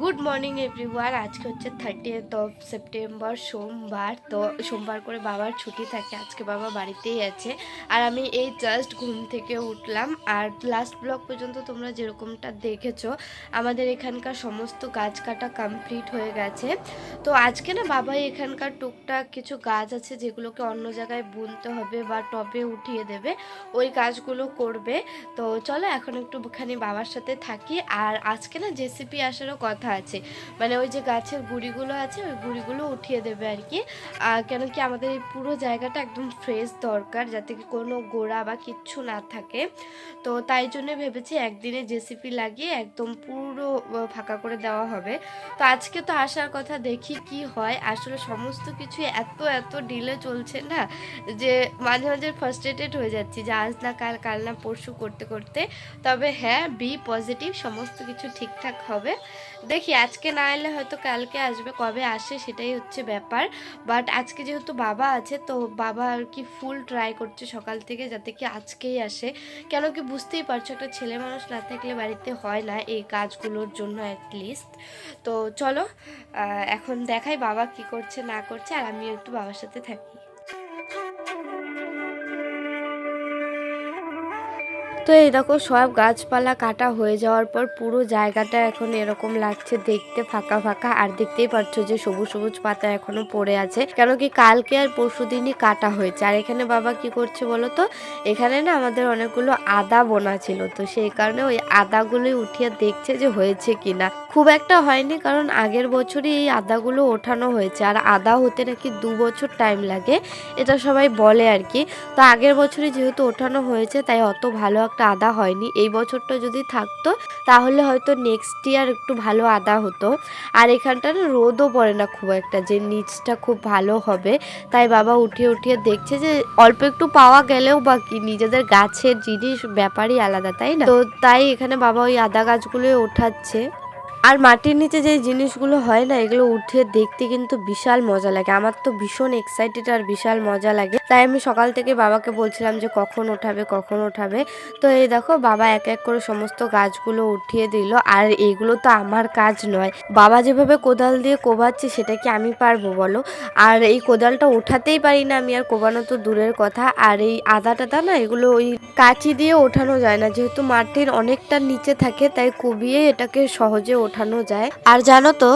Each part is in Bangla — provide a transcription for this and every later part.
Good morning everyone. আজকে হচ্ছে থার্টিয়েথ অফ সেপ্টেম্বর সোমবার। তো সোমবার করে বাবার ছুটি থাকে, আজকে বাবা বাড়িতেই আছে। আর আমি এই জাস্ট ঘুম থেকে উঠলাম। আর লাস্ট ব্লক পর্যন্ত তোমরা যেরকমটা দেখেছ, আমাদের এখানকার সমস্ত গাছ কাটা কমপ্লিট হয়ে গেছে। তো আজকে না বাবাই এখানকার টুকটাক কিছু গাছ আছে, যেগুলোকে অন্য জায়গায় বুনতে হবে বা টবে উঠিয়ে দেবে। ওই কাজগুলো করবে। তো চলো এখন একটুখানি বাবার সাথে থাকি। আর আজকে না জেসিপি আসারও কথা আছে। মানে ওই যে গাছের গুঁড়িগুলো আছে, ওই গুঁড়িগুলো উঠিয়ে দেবে আর কি। কেন কি আমাদের এই পুরো জায়গাটা একদম ফ্রেশ দরকার, যাতে কি কোনো গোড়া বা কিচ্ছু না থাকে। তো তাই জন্য ভেবেছি একদিনে জেসিপি লাগিয়ে একদম পুরো ফাঁকা করে দেওয়া হবে। তো আজকে তো আসার কথা, দেখি কি হয়। আসলে সমস্ত কিছু এত এত ডিলে চলছে না যে মাঝে মাঝে ফার্স্ট্রেটেড হয়ে যাচ্ছি যে আজ না কাল কাল না পরশু করতে করতে। তবে হ্যাঁ বি পজিটিভ সমস্ত কিছু ঠিকঠাক হবে। দেখি আজকে না এলে হয়তো কালকে আসবে, কবে আসে সেটাই হচ্ছে ব্যাপার। বাট আজকে যেহেতু বাবা আছে, তো বাবা আর কি ফুল ট্রাই করছে সকাল থেকে যাতে কি আজকেই আসে। কেন কি বুঝতেই পারছ, একটা ছেলে মানুষ না থাকলে বাড়িতে হয় না এই কাজগুলোর জন্য অ্যাটলিস্ট তো চলো এখন দেখাই বাবা কি করছে, না করছে, আর আমি একটু বাবার সাথে থাকি। তো এই দেখো, সব গাছপালা কাটা হয়ে যাওয়ার পর পুরো জায়গাটা এখন এরকম লাগছে দেখতে ফাঁকা ফাঁকা। আর দেখতেই পাচ্ছ যে সবুজ সবুজ পাতা এখনও পড়ে আছে। কেন কি কালকে আর পরশু দিনই কাটা হয়েছে। আর এখানে বাবা কি করছে বলো তো? এখানে না আমাদের অনেকগুলো আদা বোনা ছিল। তো সেই কারণে ওই আদাগুলোই উঠিয়ে দেখছে যে হয়েছে কিনা। খুব একটা হয়নি, কারণ আগের বছরই এই আদাগুলো ওঠানো হয়েছে। আর আদা হতে নাকি দু বছর টাইম লাগে। এটা সবাই বলে আর কি। তো আগের বছরই যেহেতু ওঠানো হয়েছে, তাই অত ভালো একটা আদা হয়নি। এই বছরটা যদি থাকতো, তাহলে হয়তো নেক্সট ইয়ার একটু ভালো আদা হতো। আর এখানটা না রোদও পড়ে না খুব একটা, যে নিচটা খুব ভালো হবে। তাই বাবা উঠিয়ে উঠিয়ে দেখছে যে অল্প একটু পাওয়া গেলেও বা কি নিজেদের গাছের জিনিস ব্যাপারই আলাদা, তাই না? তো তাই এখানে বাবা ওই আদা গাছগুলোই ওঠাচ্ছে। আর মাটির নিচে যে জিনিসগুলো হয় না, এগুলো উঠে দেখতে কিন্তু বিশাল মজা লাগে। আমার তো ভীষণ এক্সাইটেড আর বিশাল মজা লাগে। তাই আমি সকাল থেকে বাবাকে বলছিলাম যে, কখন ওঠাবে কখন ওঠাবে তো এই দেখো, বাবা এক এক করে সমস্ত গাছগুলো উঠিয়ে দিল। আর এগুলো তো আমার কাজ নয়। বাবা যেভাবে কোদাল দিয়ে কোবাচ্ছে, সেটা কি আমি পারব বলো? আর এই কোদালটা ওঠাতেই পারি না আমি, আর কোবানো তো দূরের কথা। আর এই আদা টাদা না, এগুলো ওই কাঁচি দিয়ে ওঠানো যায় না। যেহেতু মাটির অনেকটা নিচে থাকে, তাই কুবিয়ে এটাকে সহজে ওঠানো যায়। আর জানো তো,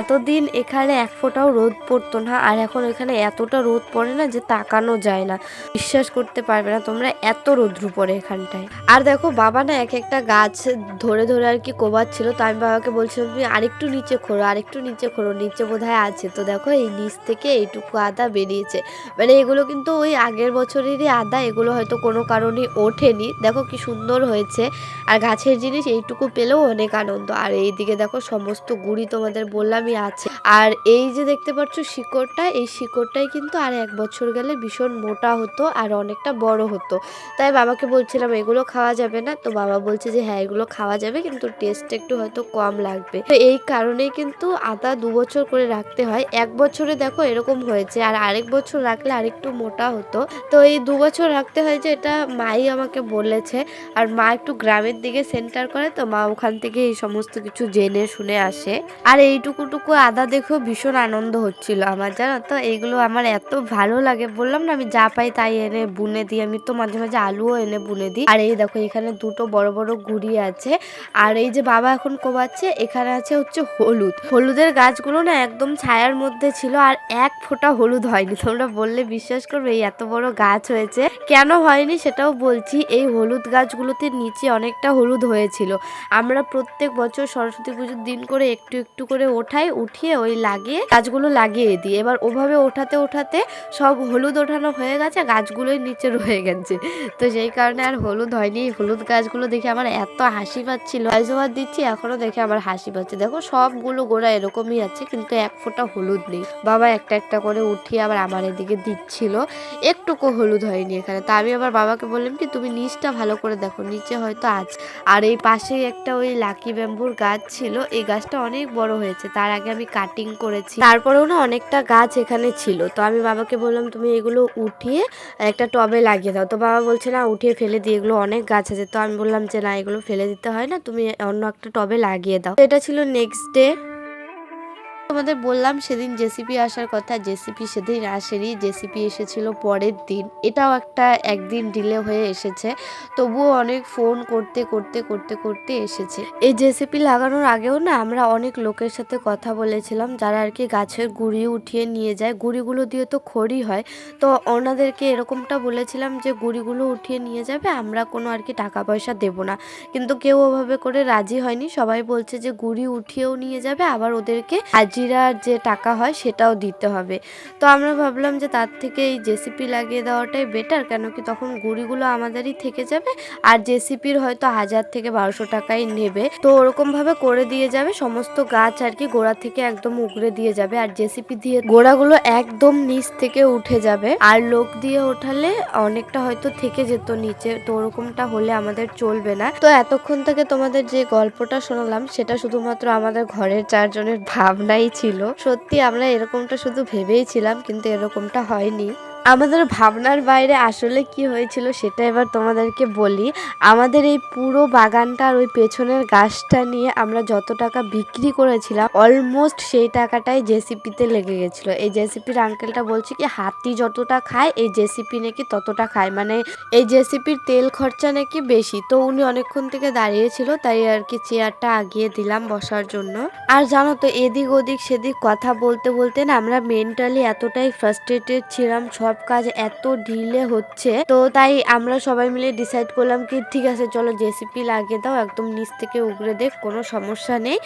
এতদিন এখানে এক ফোঁটাও রোদ পড়তো না, আর এখন এখানে এতটা রোদ পড়ে না যে তাকানো যায় না। বিশ্বাস করতে পারবে না তোমরা এত রোদ্রু পড়ে এখানটায়। আর দেখো বাবা না এক একটা গাছ ধরে ধরে আর কি কোবাচ্ছিল, তো আমি বাবাকে বলছিলাম, তুমি আরেকটু নিচে খোরো আরেকটু নিচে খোরো নিচে বোধহয় আছে। তো দেখো এই নিচ থেকে এইটুকু আদা বেরিয়েছে। মানে এগুলো কিন্তু ওই আগের বছরেরই আদা, এগুলো হয়তো কোনো কারণে ওঠেনি। দেখো কি সুন্দর হয়েছে। আর গাছের জিনিস এইটুকু পেলেও অনেক আনন্দ। আর এইদিকে দেখো, সমস্ত গুড়ি তোমাদের বললামই আছে। আর এই যে দেখতে পাচ্ছ শিকড়টা, এই শিকড়টাই কিন্তু আর এক বছর গেলে ভীষণ মোটা হতো আর অনেকটা বড় হতো। তাই বাবাকে বলছিলাম, এগুলো খাওয়া যাবে না? তো বাবা বলছে যে হ্যাঁ এগুলো খাওয়া যাবে, কিন্তু টেস্ট একটু হয়তো কম লাগবে। তো এই কারণেই কিন্তু আদা দু বছর করে রাখতে হয়। এক বছরে দেখো এরকম হয়েছে, আর আরেক বছর রাখলে আরেকটু মোটা হতো। তো এই দু বছর রাখতে হয় যে, এটা মাই আমাকে বলেছে। আর মা একটু গ্রামের দিকে সেন্টার করে, তো মা ওখান থেকে এই সমস্ত কিছু জেনে শুনে আসে। আর এইটুকুটুকু আদা দেখেও ভীষণ আনন্দ হচ্ছিল আমার, জানো তো? এইগুলো আমার এত ভালো লাগে। বললাম না, আমি যা পাই তাই এনে বুনে দিই। আমি তো মাঝে মাঝে আলুও এনে বুনে দিই। আর এই দেখো, এখানে দুটো বড় বড় গুড়ি আছে। আর এই যে বাবা এখন কোবাচ্ছে, এখানে আছে হচ্ছে হলুদ। হলুদের গাছগুলো না একদম ছায়ার মধ্যে ছিল, আর এক ফোঁটা হলুদ হয়নি। তোমরা বললে বিশ্বাস করবে, এই এত বড় গাছ হয়েছে। কেন হয়নি সেটাও বলছি, এই হলুদ গাছগুলোতে নিচে অনেকটা হলুদ হয়েছিল। আমরা প্রত্যেক বছর সরস্বতী পুজোর দিন করে একটু একটু করে ওঠাই, উঠিয়ে ওই লাগিয়ে গাছগুলো লাগিয়ে দিই। এবার ওভাবে ওঠাতে ওঠাতে সব হলুদ ওঠানো হয়ে গেছে, গাছগুলোই নিচে রয়ে গেছে। তো সেই কারণে আর হলুদ হয়নি। হলুদ গাছগুলো দেখে আমার এত হাসি পাচ্ছিল। আইজোবার দিচ্ছি, এখনও দেখে আমার হাসি পাচ্ছে। দেখো, সবগুলো গোড়া এরকমই আছে, কিন্তু এক ফোঁটা হলুদ নেই। বাবা একটা একটা করে উঠিয়ে আবার আমার এদিকে দিচ্ছিল। একটুকু হলুদ হয়নি এখানে। তা আমি আবার বাবাকে বললাম কি, তুমি নিচটা ভালো করে দেখো, নিচে হয়তো আছে। আর এই পাশেই একটা ওই লাকি ব্যাম্বুর গাছ ছিল ছিল, এই গাছটা অনেক বড় হয়েছে। তার আগে আমি কাটিং করেছি। তারপরেও না অনেকটা গাছ এখানে ছিল। তো আমি বাবাকে বললাম, তুমি এগুলো উঠিয়ে একটা টবে লাগিয়ে দাও। তো বাবা বলছে, না, উঠিয়ে ফেলে দিয়ে এগুলো অনেক গাছ আছে। তো আমি বললাম যে, না, এগুলো ফেলে দিতে হয় না, তুমি অন্য একটা টবে লাগিয়ে দাও। এটা ছিল নেক্সট ডে তোমাদের বললাম, সেদিন জেসিপি আসার কথা। জেসিপি সেদিন আসেনি। জেসিপি এসেছিল পরের দিন। এটাও একটা একদিন ডিলে হয়ে এসেছে। তবুও অনেক ফোন করতে করতে করতে করতে এসেছে। এই জেসিপি লাগানোর আগেও না আমরা অনেক লোকের সাথে কথা বলেছিলাম, যারা আর কি গাছের গুড়ি উঠিয়ে নিয়ে যায়। গুড়িগুলো দিয়ে তো খড়ি হয়। তো ওনাদেরকে এরকমটা বলেছিলাম যে, গুড়িগুলো উঠিয়ে নিয়ে যাবে, আমরা কোনো আর কি টাকা পয়সা দেব না। কিন্তু কেউ ওভাবে করে রাজি হয়নি। সবাই বলছে যে, গুড়ি উঠিয়েও নিয়ে যাবে, আবার ওদেরকে হাজিরার যে টাকা হয় সেটাও দিতে হবে। তো আমরা ভাবলাম যে তার থেকে এই জেসিপি লাগিয়ে দেওয়াটাই বেটার কেন কি তখন গুড়িগুলো আমাদেরই থেকে যাবে আর জেসিপির হয়তো হাজার থেকে বারোশো টাকাই নেবে। তো ওরকমভাবে করে দিয়ে যাবে, সমস্ত গাছ আর কি গোড়া থেকে একদম উগড়ে দিয়ে যাবে আর জেসিপি দিয়ে গোড়াগুলো একদম নিচ থেকে উঠে যাবে। আর লোক দিয়ে ওঠালে অনেকটা হয়তো থেকে যেত নিচে, তো ওরকমটা হলে আমাদের চলবে না। তো এতক্ষণ থেকে তোমাদের যে গল্পটা শোনালাম সেটা শুধুমাত্র আমাদের ঘরের চারজনের ভাবনাই ছিল। সত্যি আমরা এরকমটা শুধু ভেবেই ছিলাম কিন্তু এরকমটা হয়নি। আমাদের ভাবনার বাইরে আসলে কি হয়েছিল সেটা এবার তোমাদেরকে বলি। আমাদের এই পুরো বাগানটার ওই পেছনের গাছটা নিয়ে আমরা যত টাকা বিক্রি করেছিলাম অলমোস্ট সেই টাকাটাই জেসিপিতে লেগে গেছিল। এই জেসিপির আঙ্কেলটা বলছে কি, হাতি যতটা খায়, এই জেসিপি নাকি ততটা খায়। মানে এই জেসিপির তেল খরচা নাকি বেশি। তো উনি অনেকক্ষণ থেকে দাঁড়িয়েছিল তাই আর কি চেয়ারটা আগিয়ে দিলাম বসার জন্য। আর জানো তো এদিক ওদিক সেদিক কথা বলতে বলতে না, আমরা মেন্টালি এতটাই ফ্রাস্ট্রেটেড ছিলাম, সব কাজ এত ঢিলে হচ্ছে। তো তাই আমরা সবাই মিলে ডিসাইড করলাম কি, ঠিক আছে, চলো জেসিপি লাগিয়ে দাও, একদম নিচ থেকে উগড়ে দেখ কোনো সমস্যা নেই।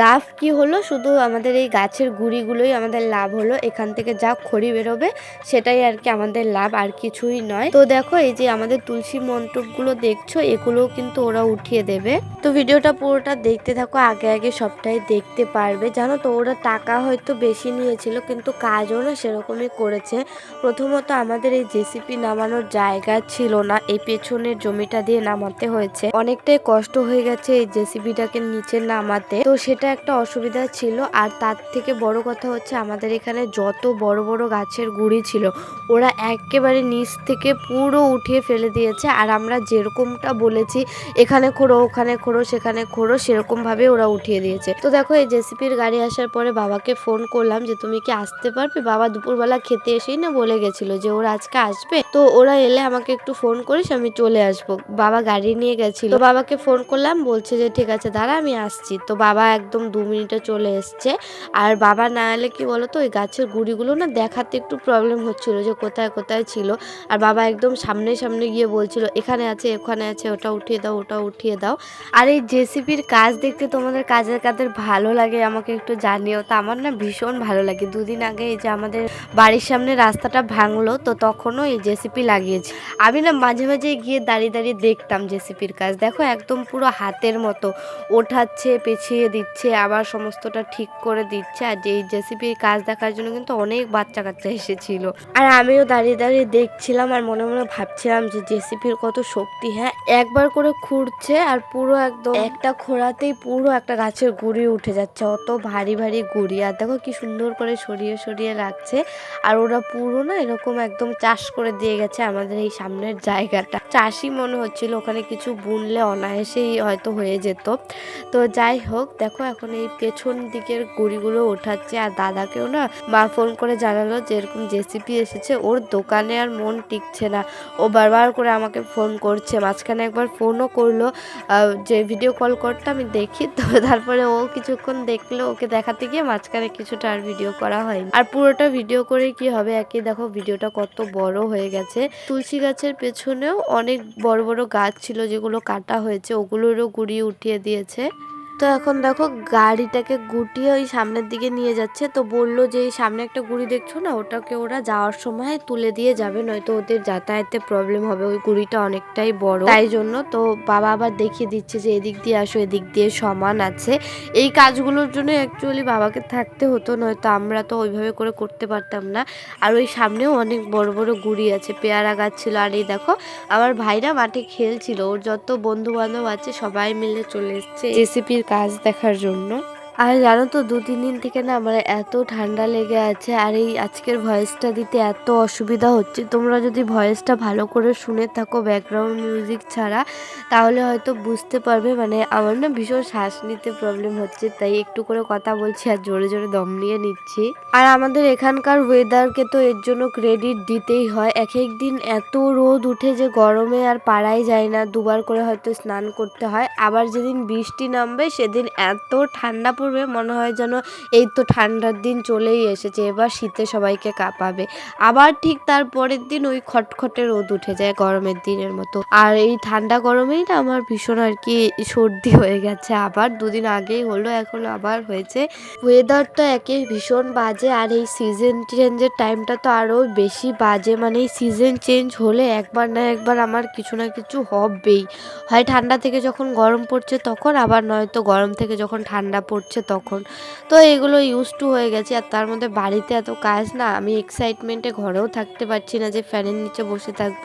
লাভ কি হলো? শুধু আমাদের এই গাছের গুড়িগুলোই আমাদের লাভ হলো। এখান থেকে যা খড়ি বেরোবে, সেটাই আর কি আমাদের লাভ, আর কিছুই নয়। তো দেখো, এই যে আমাদের তুলসী মন্টপগুলো দেখছ, এগুলোও কিন্তু ওরা উঠিয়ে দেবে। তো ভিডিওটা পুরোটা দেখতে থাকো, আগে আগে সবটাই দেখতে পারবে। জানো তো, ওরা টাকা হয়তো বেশি নিয়েছিল, কিন্তু কাজও না সেরকমই করেছে। প্রথমত আমাদের এই জেসিপি নামানোর জায়গা ছিল না, এই পেছনের জমিটা দিয়ে নামাতে হয়েছে। অনেকটাই কষ্ট হয়ে গেছে এই জেসিপিটাকে নিচে নামাতে। তো সেটা একটা অসুবিধা ছিল, আর তার থেকে বড় কথা হচ্ছে আমাদের এখানে যত বড় বড় গাছের গুড়ি ছিল, ওরা একেবারে নিচ থেকে পুরো উঠিয়ে ফেলে দিয়েছে। আর আমরা যেরকমটা বলেছি, এখানে খোঁড়ো, ওখানে খোঁড়ো, সেখানে খোঁড়ো সেরকম ভাবে ওরা উঠিয়ে দিয়েছে। তো দেখো, এই জেসিপির গাড়ি আসার পরে বাবাকে ফোন করলাম যে, তুমি কি আসতে পারবে? বাবা দুপুরবেলা খেতে এসেই না বলে গেছিল। যে ওরা আজকে আসবে। তো ওরা এলে আমাকে একটু ফোন করিস, আমি চলে আসব। বাবা গাড়ি নিয়ে গেছিল। তো বাবাকে ফোন করলাম, বলছে যে, ঠিক আছে, দাঁড়া, আমি আসছি। তো বাবা একদম দু মিনিটে চলে এসছে। আর বাবা না এলে কি বলতো, ওই গাছের গুড়িগুলো না দেখাতে একটু প্রবলেম হচ্ছিল যে, কোথায় কোথায় ছিল। আর বাবা একদম সামনে সামনে গিয়ে বলছিল, এখানে আছে, ওখানে আছে, ওটা উঠিয়ে দাও, ওটা উঠিয়ে দাও। আর এই জেসিপির কাজ দেখতে তোমাদের কাজের কাদের ভালো লাগে আমাকে একটু জানিও। তো আমার না ভীষণ ভালো লাগে। দুদিন আগে এই যে আমাদের বাড়ির সামনে রাস্তাটা ভাঙলো তো তখনও এই জেসিপি লাগিয়েছি। আমি না মাঝে মাঝে গিয়ে দাঁড়িয়ে দাঁড়িয়ে দেখতাম জেসিপির কাজ। দেখো, একদম পুরো হাতের মতো। ওঠাচ্ছে পেছিয়ে দিচ্ছে, আবার সমস্তটা ঠিক করে দিচ্ছে। আর এই জেসিপির কাজ দেখার জন্য কিন্তু অনেক বাচ্চা কাচ্চা এসেছিল। আর আমিও দাঁড়িয়ে দাঁড়িয়ে দেখছিলাম আর মনে মনে ভাবছিলাম যে জেসিপির কত শক্তি হ্যাঁ? একবার করে খুঁড়ছে আর পুরো একদম একটা খোঁড়াতেই পুরো একটা গাছের গুড়ি উঠে যাচ্ছে। অত ভারী ভারী গুড়ি। আর দেখো কি সুন্দর করে সরিয়ে সরিয়ে রাখছে। আর ওরা পুরো না এরকম একদম চাষ করে দিয়ে গেছে আমাদের এই সামনের জায়গাটা। চাষি মনে হচ্ছিল ওখানে কিছু বুনলে অনায়াসেই হয়তো হয়ে যেত। তো যাই হোক, দেখো এখন এই পেছন দিকের গুড়িগুলো ওঠাচ্ছে আর দাদাকেও না মা ফোন করে জানালো যে এরকম জেসিপি এসেছে, ওর দোকানে আর মন টিকছে না। ও বারবার করে আমাকে ফোন করছে, মাঝখানে একবার ফোনও করল যে ভিডিও কল করতে আমি দেখি, তো তারপরে ও কিছুক্ষণ দেখল, ওকে দেখাতে গিয়ে মাঝখানে কিছুটা আর ভিডিও করা হয়নি। আর পুরোটা ভিডিও করে কি হবে? একই দেখো ভিডিওটা কত বড় হয়ে গেছে। তুলসী গাছের পেছনেও অনেক বড় বড় গাছ ছিল যেগুলো কাটা হয়েছে, ওগুলোরও গুড়ি উঠিয়ে দিয়েছে। তো এখন দেখো গাড়িটাকে গুটিয়ে ওই সামনের দিকে নিয়ে যাচ্ছে। তো বলল যে, এই সামনে একটা গুড়ি দেখছ না? ওটাকে ওরা যাওয়ার সময় তুলে দিয়ে যাবে, নয়তো ওদের যাতায়াতে প্রবলেম হবে। ওই গুড়িটা অনেকটাই বড়। তাই জন্য তো বাবা আবার দেখিয়ে দিচ্ছে যে, এদিক দিয়ে আসো, এদিক দিয়ে সমান আছে। এই কাজগুলোর জন্য অ্যাকচুয়ালি বাবাকে থাকতে হতো, নয়তো আমরা তো ওইভাবে করে করতে পারতাম না। আর ওই সামনেও অনেক বড় বড় গুড়ি আছে, পেয়ারা গাছ ছিল। আর এই দেখো, আমার ভাইরা মাঠে খেলছিল। ওর যত বন্ধু বান্ধব আছে, সবাই মিলে চলে এসছে। জেসিপির গাছ দেখার জন্য। আর জানো তো দু তিন দিন থেকে না আমার এত ঠান্ডা লেগে আছে আর এই আজকের ভয়েসটা দিতে এত অসুবিধা হচ্ছে। তোমরা যদি ভয়েসটা ভালো করে শুনে থাকো ব্যাকগ্রাউন্ড মিউজিক ছাড়া, তাহলে হয়তো বুঝতে পারবে মানে আমার না ভীষণ শ্বাস নিতে প্রবলেম হচ্ছে, তাই একটু করে কথা বলছি আর জোরে জোরে দম নিয়ে নিচ্ছি। আর আমাদের এখানকার ওয়েদারকে তো এর জন্য ক্রেডিট দিতেই হয়। এক এক দিন এত রোদ উঠে যে গরমে আর পারাই যায় না, দুবার করে হয়তো স্নান করতে হয়। আবার যেদিন বৃষ্টি নামবে, সেদিন এত ঠান্ডা পড়বে মনে হয় যেন এই তো ঠান্ডার দিন চলেই এসেছে, এবার শীতে সবাইকে কাঁপাবে। আবার ঠিক তার পরের দিন ওই খটখটে রোদ উঠে যায় গরমের দিনের মতো। আর এই ঠান্ডা গরমেই না আমার ভীষণ আর কি সর্দি হয়ে গেছে। আবার দুদিন আগেই হলো, এখন আবার হয়েছে। ওয়েদারটা একে ভীষণ বাজে, আর এই সিজন চেঞ্জের টাইমটা তো আরও বেশি বাজে। মানে এই সিজন চেঞ্জ হলে একবার না একবার আমার কিছু না কিছু হবেই। হয় ঠান্ডা থেকে যখন গরম পড়ছে, তখন আবার নয়তো গরম থেকে যখন ঠান্ডা পড়ছে তখন। তো এগুলো ইউজ টু হয়ে গেছে। আর তার মধ্যে বাড়িতে এত কাজ না, আমি এক্সাইটমেন্টে ঘরেও থাকতে পারছি না যে ফ্যানের নিচে বসে থাকব।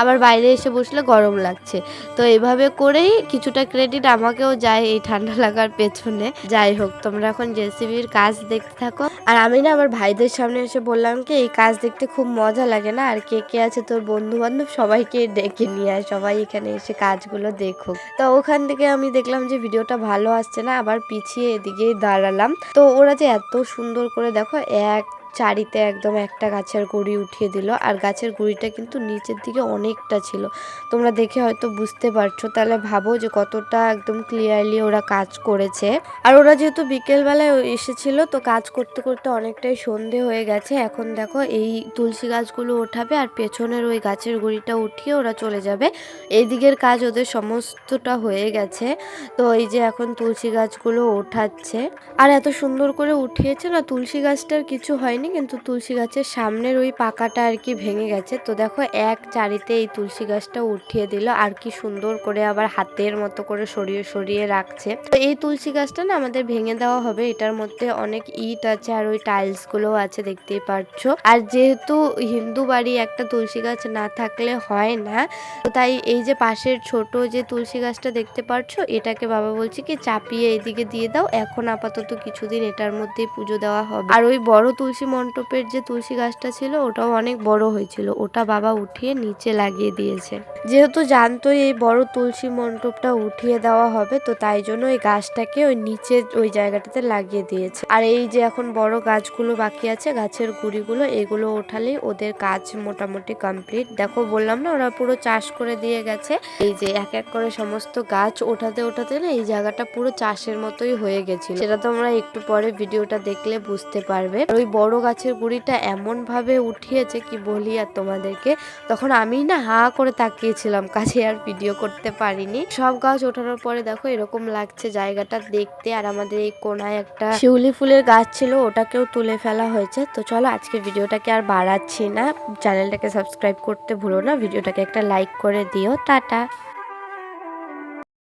আবার বাইরে এসে বসলে গরম লাগছে। তো এভাবে করেই কিছুটা ক্রেডিট আমাকেও যায় এই ঠান্ডা লাগার পেছনে। যাই হোক, তোমরা এখন জেসিবির কাজ দেখতে থাকো। আর আমি না আমার ভাইদের সামনে এসে বললাম কি, এই কাজ দেখতে খুব মজা লাগে না? আর কে কে আছে তোর বন্ধু বান্ধব সবাইকে ডেকে নিয়ে আয়। সবাই এখানে এসে কাজগুলো দেখুক। তো ওখান থেকে আমি দেখলাম যে ভিডিওটা ভালো আসছে না, আবার পিছিয়ে এদিকেই দাঁড়ালাম। তো ওরা যে এত সুন্দর করে দেখো এক চারিতে একদম একটা গাছের গুড়ি উঠিয়ে দিল। আর গাছের গুড়িটা কিন্তু নিচের দিকে অনেকটা ছিল। তোমরা দেখে হয়তো বুঝতে পারছ। তাহলে ভাবো যে কতটা একদম ক্লিয়ারলি ওরা কাজ করেছে। আর ওরা যেহেতু বিকেলবেলায় এসেছিল, তো কাজ করতে করতে অনেকটাই সন্ধে হয়ে গেছে। এখন দেখো এই তুলসী গাছগুলো ওঠাবে আর পেছনের ওই গাছের গুড়িটা উঠিয়ে ওরা চলে যাবে। এই দিকের কাজ ওদের সমস্তটা হয়ে গেছে। তো এই যে এখন তুলসী গাছগুলো ওঠাচ্ছে। আর এত সুন্দর করে উঠিয়েছে না, তুলসী গাছটার কিছু হয়নি। কিন্তু তুলসী গাছের সামনের ওই পাকাটা আর কি ভেঙে গেছে। তো দেখো, এক চারিতে এই তুলসী গাছটা উঠিয়ে দিল, আর কি সুন্দর করে আবার হাতের মতো করে সরিয়ে সরিয়ে রাখছে। তো এই তুলসী গাছটা না আমাদের ভেঙে দেওয়া হবে, এটার মধ্যে অনেক ইট আছে, আর ওই টাইলসগুলো আছে, দেখতেই পাচ্ছ। আর যেহেতু হিন্দু বাড়ি একটা তুলসী গাছ না থাকলে হয় না, তো তাই এই যে পাশের ছোট যে তুলসী গাছটা দেখতে পাচ্ছ, এটাকে বাবা বলছে কি, চাপিয়ে এদিকে দিয়ে দাও, এখন আপাতত কিছুদিন এটার মধ্যেই পুজো দেওয়া হবে। আর ওই বড় তুলসী মণ্ডপের যে তুলসী গাছটা ছিল, ওটাও অনেক বড় হয়েছিল। ওটা বাবা উঠিয়ে নিচে লাগিয়ে দিয়েছে। যেহেতু জানতোই এই বড় তুলসী মণ্ডপটা উঠিয়ে দেওয়া হবে, তো তাই জন্য ওই গাছটাকে ওই নিচে ওই জায়গাটাতে লাগিয়ে দিয়েছে। আর এই যে এখন বড় গাছগুলো বাকি আছে, গাছের গুড়িগুলো, এগুলো ওঠালেই ওদের কাজ মোটামুটি কমপ্লিট। দেখো, বললাম না, ওরা পুরো চাষ করে দিয়ে গেছে। এই যে এক এক করে সমস্ত গাছ ওঠাতে ওঠাতে না এই জায়গাটা পুরো চাষের মতোই হয়ে গেছিল। সেটা তোমরা একটু পরে ভিডিওটা দেখলে বুঝতে পারবে। ওই বড় গাছের গুড়িটা এমনভাবে উঠিয়েছে কি বলি আর তোমাদেরকে? তখন আমি না হা করে তাকিয়েছিলাম কাছে আর ভিডিও করতে পারিনি। সব গাছ ওঠানোর পরে দেখো এরকম লাগছে জায়গাটা দেখতে আর আমাদের এই কোনায় একটা শিউলি ফুলের গাছ ছিল, ওটাকেও তুলে ফেলা হয়েছে। তো চলো আজকে ভিডিওটাকে আর বাড়াচ্ছি না। চ্যানেলটাকে সাবস্ক্রাইব করতে ভুলো না, ভিডিওটাকে একটা লাইক করে দিও। টাটা!